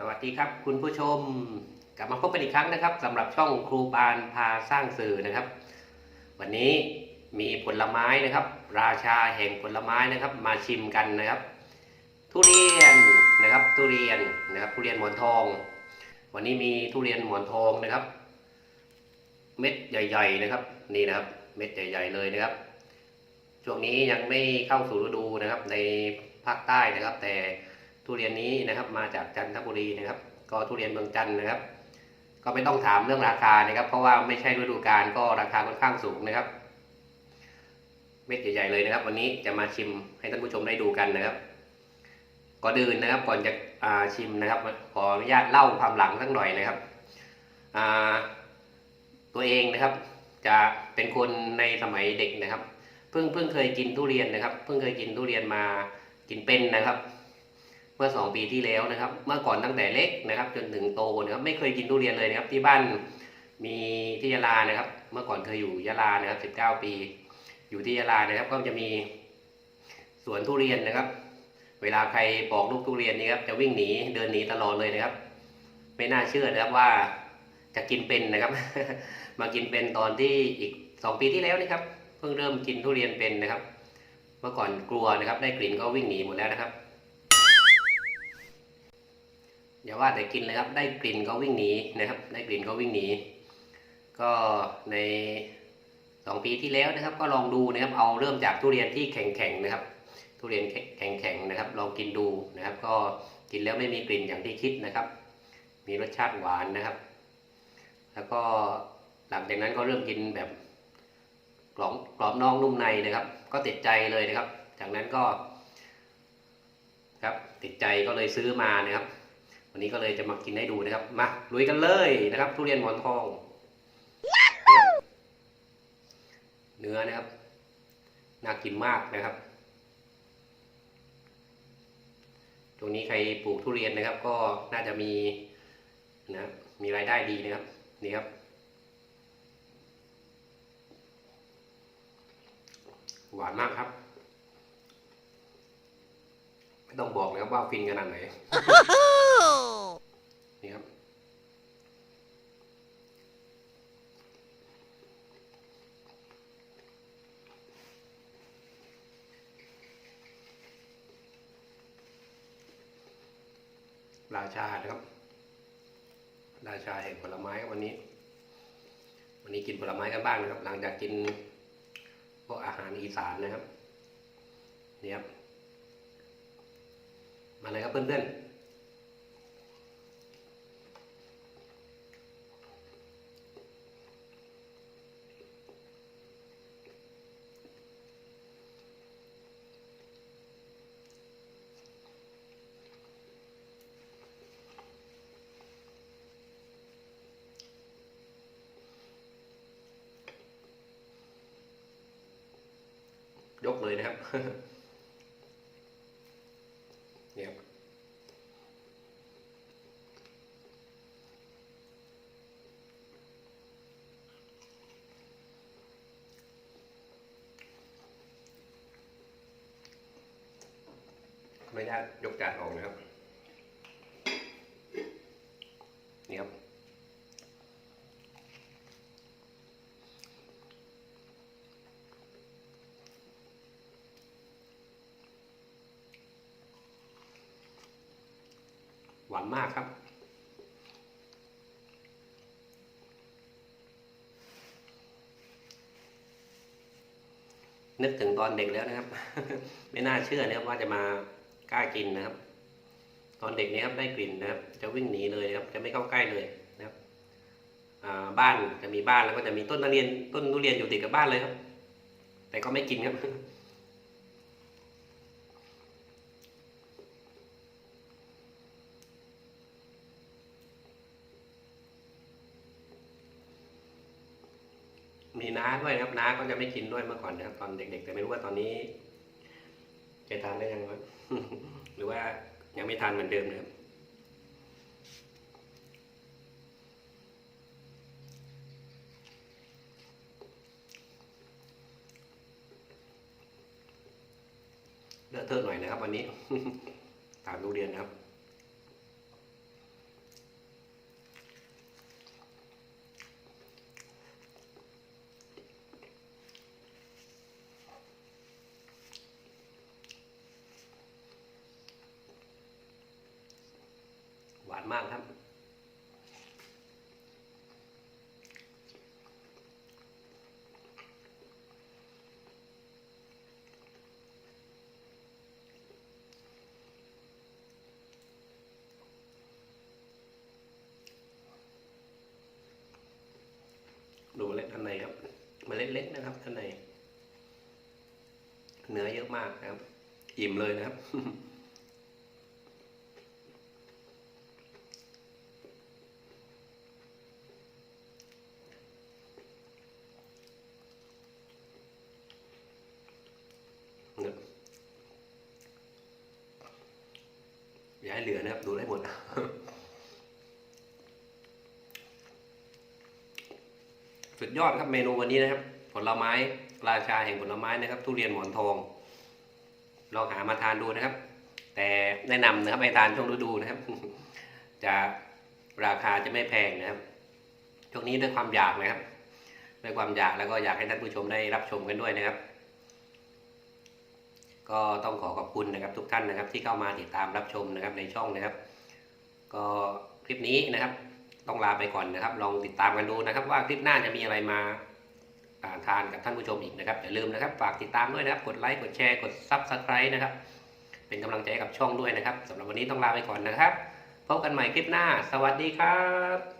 สวัสดีครับคุณผู้ชมกลับมาพบกันอีกครั้งนะครับสำหรับช่องครูปานพาสร้างสื่อนะครับ วันนี้มีผลไม้นะครับ ราชาแห่งผลไม้นะครับ มาชิมกันนะครับ ทุเรียนนะครับ ทุเรียนนะครับ ทุเรียนหมอนทอง วันนี้มีทุเรียนหมอนทองนะครับ เม็ดใหญ่ ๆนะครับ นี่นะครับ เม็ดใหญ่ ๆ เลยนะครับ ช่วงนี้ยังไม่เข้าสู่ฤดูนะครับ ในภาคใต้นะครับ แต่ ทุเรียนนี้นะครับมาจากจันทบุรีนะครับ ก็ทุเรียนเมืองจันนะครับ ก็ไม่ต้องถามเรื่องราคานะครับ เพราะว่าไม่ใช่ฤดูกาลก็ราคาค่อนข้างสูงนะครับ เม็ดใหญ่ๆเลยนะครับ วันนี้จะมาชิมให้ท่านผู้ชมได้ดูกันนะครับก่อนอื่นนะครับก่อนจะชิมนะครับ ขออนุญาตเล่าความหลังสักหน่อยนะครับตัวเองนะครับ จะเป็นคนในสมัยเด็กนะครับ เพิ่งเพิ่งเคยกินทุเรียนนะครับ เพิ่งเคยกินทุเรียนมากินเป็นนะครับ เมื่อสองปีที่แล้วนะครับ เมื่อก่อนตั้งแต่เล็กนะครับ จนถึงโตนะครับไม่เคยกินทุเรียนเลยนะครับ ที่บ้านมีที่ยะลานะครับ เมื่อก่อนเคยอยู่ยะลานะครับสิบเก้าปี อยู่ที่ยะลานะครับ ก็จะมีสวนทุเรียนนะครับ เวลาใครปอกลูกทุเรียนนี่ครับจะวิ่งหนีเดินหนีตลอดเลยนะครับ ไม่น่าเชื่อนะครับว่าจะกินเป็นนะครับ มากินเป็นตอนที่อีกสองปีที่แล้วนะครับ เพิ่งเริ่มกินทุเรียนเป็นนะครับ เมื่อก่อนกลัวนะครับ ได้กลิ่นก็วิ่งหนีหมดแล้วนะครับ อย่าว่าแต่กินเลยครับ ได้กลิ่นก็วิ่งหนีนะครับ ได้กลิ่นก็วิ่งหนี ก็ในสองปีที่แล้วนะครับ ก็ลองดูนะครับ เอาเริ่มจากทุเรียนที่แข็งๆนะครับ ทุเรียนแข็งๆนะครับ ลองกินดูนะครับ ก็กินแล้วไม่มีกลิ่นอย่างที่คิดนะครับ มีรสชาติหวานนะครับ แล้วก็หลังจากนั้นก็เริ่มกินแบบกรอบกรอบนอกนุ่มในนะครับ ก็ติดใจเลยนะครับ จากนั้นก็ ครับติดใจก็เลยซื้อมานะครับ วันนี้ก็เลยจะมากินให้ดูนะครับ มาลุยกันเลยนะครับ ทุเรียนหมอนทองเนื้อนะครับ น่ากินมากนะครับ ตรงนี้ใครปลูกทุเรียนนะครับ ก็น่าจะมีนะมีรายได้ดีนะครับ นี่ครับหวานมากครับ ไม่ต้องบอกนะครับว่าฟินขนาดไหนครับ ราชานะครับ ราชาแห่งผลไม้วันนี้ วันนี้กินผลไม้กันบ้างนะครับ หลังจากกินพวกอาหารอีสานนะครับนี่ครับมาเลยครับเพื่อนๆ ยกเลยนะครับเนี่ยไม่ได้ยกจานออกนะครับ นี่ครับ หวานมากครับ นึกถึงตอนเด็กแล้วนะครับ ไม่น่าเชื่อนะครับว่าจะมากล้ากินนะครับ ตอนเด็กนี้ครับได้กลิ่นนะครับ จะวิ่งหนีเลยครับ จะไม่เข้าใกล้เลยนะครับบ้านจะมีบ้านแล้วก็จะมีต้นทุเรียนต้นทุเรียนอยู่ติดกับบ้านเลยครับ แต่ก็ไม่กินครับ มีน้าด้วยนะครับน้าก็จะไม่กินด้วยเมื่อก่อนนะครับตอนเด็ก ๆ แต่ไม่รู้ว่าตอนนี้จะทานได้ยังวะหรือว่ายังไม่ทานเหมือนเดิมนะครับเลอะเทอะหน่อยนะครับ วันนี้ตามดูเรียนนะครับ มากครับ ดูเล็ดข้างในครับเมล็ดเล็กนะครับข้างในเนื้อเยอะมากนะครับ อิ่มเลยนะครับ อย่าให้เหลือนะครับ ดูได้หมดสุดยอดครับเมนูวันนี้นะครับ ผลไม้ราชาแห่งผลไม้นะครับ ทุเรียนหมอนทอง ลองหามาทานดูนะครับ แต่แนะนำนะครับให้ทานช่วงฤดูนะครับ จะราคาจะไม่แพงนะครับช่วงนี้ด้วยความอยากนะครับ ด้วยความอยากแล้วก็อยากให้ท่านผู้ชมได้รับชมกันด้วยนะครับ ก็ต้องขอขอบคุณนะครับทุกท่านนะครับที่เข้ามาติดตามรับชมนะครับในช่องนะครับ ก็คลิปนี้นะครับ ต้องลาไปก่อนนะครับ ลองติดตามกันดูนะครับ ว่าคลิปหน้าจะมีอะไรมาอ่าทานกับท่านผู้ชมอีกนะครับอย่าลืมนะครับ ฝากติดตามด้วยนะครับ กดไลค์กดแชร์กด Subscribe นะครับ เป็นกำลังใจกับช่องด้วยนะครับสำหรับวันนี้ต้องลาไปก่อนนะครับพบกันใหม่คลิปหน้า สวัสดีครับ